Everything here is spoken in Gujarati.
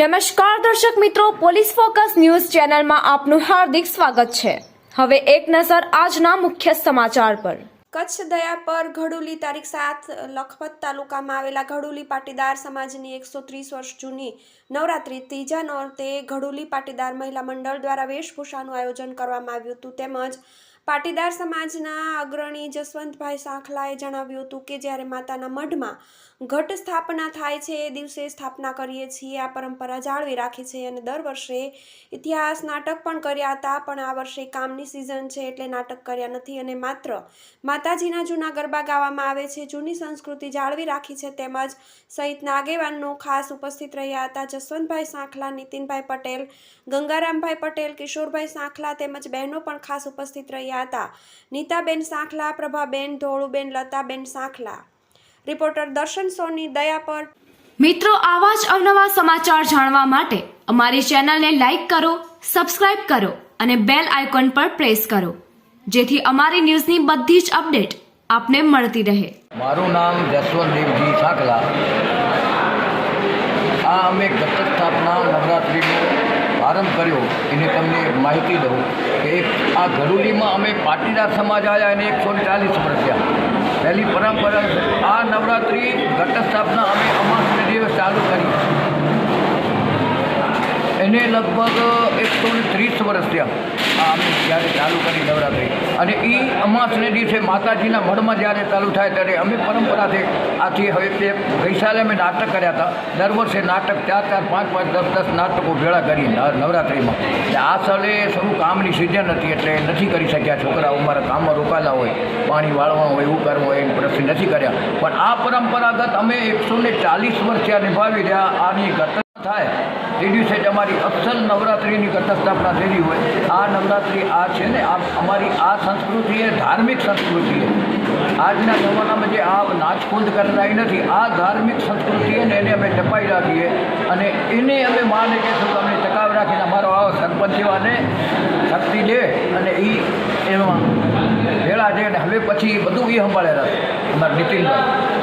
નમસ્કાર દર્શક મિત્રો, પોલીસ ફોકસ ન્યૂઝ ચેનલમાં આપનું હાર્દિક સ્વાગત છે. હવે એક નજર આજના મુખ્ય સમાચાર પર. કચ્છ દયા પર ઘડુલી તારીખ સાત, લખપત તાલુકામાં આવેલા ઘડુલી પાટીદાર સમાજની એકસો ત્રીસ વર્ષ જૂની નવરાત્રી ત્રીજા નોરતે ઘડુલી પાટીદાર મહિલા મંડળ દ્વારા વેશભૂષાનું આયોજન કરવામાં આવ્યું હતું. તેમજ પાટીદાર સમાજના અગ્રણી જસવંતભાઈ સાંખલાએ જણાવ્યું હતું કે જ્યારે માતાના મઢમાં ઘટ સ્થાપના થાય છે, એ દિવસે સ્થાપના કરીએ છીએ, આ પરંપરા જાળવી રાખી છે અને દર વર્ષે ઇતિહાસ નાટક પણ કર્યા હતા, પણ આ વર્ષે કામની સિઝન છે એટલે નાટક કર્યા નથી અને માત્ર માતાજીના જૂના ગરબા ગાવામાં આવે છે, જૂની સંસ્કૃતિ જાળવી રાખી છે તેમજ સહિતના આગેવાનો ખાસ ઉપસ્થિત રહ્યા હતા. જસવંતભાઈ સાંખલા, નીતિનભાઈ પટેલ, ગંગારામભાઈ પટેલ, કિશોરભાઈ સાંખલા તેમજ બહેનો પણ ખાસ ઉપસ્થિત રહ્યા હતા. નીતાબેન સાંખલા પ્રભાબેન ધોળુબેન લતાબેન સાંખલા. રિપોર્ટર દર્શન સોની દયા પર. મિત્રો આવા જ અવનવા સમાચાર જાણવા માટે અમારી ચેનલને લાઇક કરો સબસ્ક્રાઇબ કરો અને બેલ આઇકોન પર પ્રેસ કરો. જેથી અમારી ન્યૂઝની બધી જ અપડેટ આપને મળતી રહે. મારું નામ જસવંતદેવજી સાકલા આ અમે ઘટ સ્થાપના નવરાત્રિનો આરંભ કર્યો, એને તમને માહિતી દઉં કે આ ઘરુલીમાં અમે પાટીદાર સમાજ આવ્યા એને એકસો ને ચાલીસ વર્ષ પહેલી પરંપરા આ નવરાત્રિ ઘટ સ્થાપના અમે અમાસને દિવસ ચાલુ કરી. એને લગભગ એકસો ને ત્રીસ વર્ષ થયા. આ અમે જ્યારે ચાલુ કરી નવરાત્રિ. અને એ અમાસને દિવસે માતાજીના મઢમાં જ્યારે ચાલુ થાય ત્યારે અમે પરંપરાથી આથી હવે તે ગઈસાલે અમે નાટક કર્યા હતા. દર વર્ષે નાટક ચાર ચાર, પાંચ પાંચ, દસ દસ નાટકો ભેળા કરી નવ- નવરાત્રિમાં. એટલે આ સાલે શરૂ કામની સિઝન હતી એટલે નથી કરી શક્યા છોકરાઓ. અમારા કામમાં રોકાયેલા હોય, પાણી વાળવાનું હોય એવું કરવું હોય એમ પ્રશ્ન નથી કર્યા. પણ આ પરંપરાગત અમે એકસો ને ચાલીસ વર્ષ ત્યાં નિભાવી રહ્યા. આની થાય તે દિવસે જ અમારી અસલ નવરાત્રિની ઘટસ્થાપના થયેલી હોય, આ નવરાત્રિ આ છે ને, આ અમારી આ સંસ્કૃતિ એ ધાર્મિક સંસ્કૃતિ છે આજના જમાનામાં જે આ નાચકુંદ કરનારી નથી, આ ધાર્મિક સંસ્કૃતિ છે ને એને અમે ટપાઈ રાખીએ અને એને અમે માને કે છું અમે ટકાવી રાખીને અમારો સરપંચ એવાને શક્તિ દે અને એ એમાં ભેળા છે અને હવે પછી બધું એ સંભાળે રાખે અમારા નીતિનભાઈ.